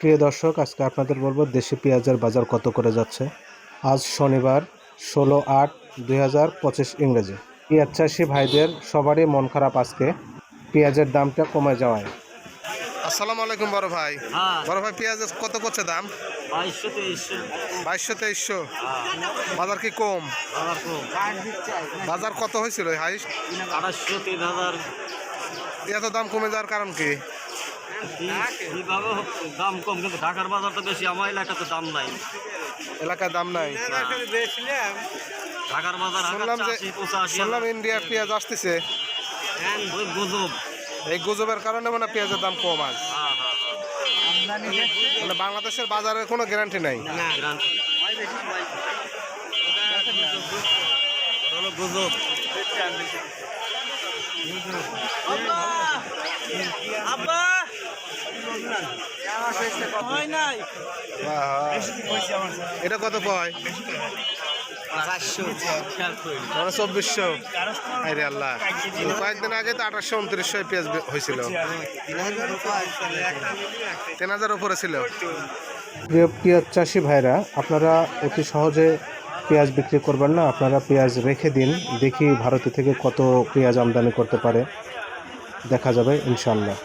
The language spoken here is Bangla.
প্রিয় দর্শক আজকে আপনাদের বলব দেশি পেঁয়াজের বাজার কত করে যাচ্ছে? আজ শনিবার ষোলো আট দুই হাজার পঁচিশ ইংরেজি। পেঁয়াজ চাষি ভাইদের সবারই মন খারাপ আজকে। পেঁয়াজের দামটা কমে যাওয়ায়। আসসালামু আলাইকুম বড় ভাই। হ্যাঁ। বড় ভাই পেঁয়াজ কত করছে দাম? বাইশশো তেইশশো। বাইশশো তেইশশো। বাজার কি কম? বাজার কত হয়েছিল হাইস্ট? তিন হাজার। এত দাম কমে যাওয়ার কারণ কি? হোক, দাম কম কিন্তু ঢাকার বাজার তো বেশি আমার এলাকাতে দাম নাই। এলাকায় দাম নাই। ঢাকার বাজার শুনলাম যে শুনলাম ইন্ডিয়ার পেঁয়াজ আসতেছে। ওই গুজব। এই গুজবের কারণে মানে পেঁয়াজের দাম কম আজ। হ্যাঁ হ্যাঁ মানে বাংলাদেশের বাজারের কোনো গ্যারান্টি নাই। হ্যাঁ গুজব। আব্বা! হয় এটা কত মানে চব্বিশশো। আল্লাহ। কয়েকদিন আগে তো আঠাশশো উনত্রিশশো পেঁয়াজ হয়েছিল। তিন হাজার উপরে ছিল। প্রিয় পেঁয়াজ চাষি ভাইরা, আপনারা অতি সহজে পেঁয়াজ বিক্রি করবেন না, আপনারা পেঁয়াজ রেখে দিন, দেখি ভারত থেকে কত পেঁয়াজ আমদানি করতে পারে। দেখা যাবে ইনশাল্লাহ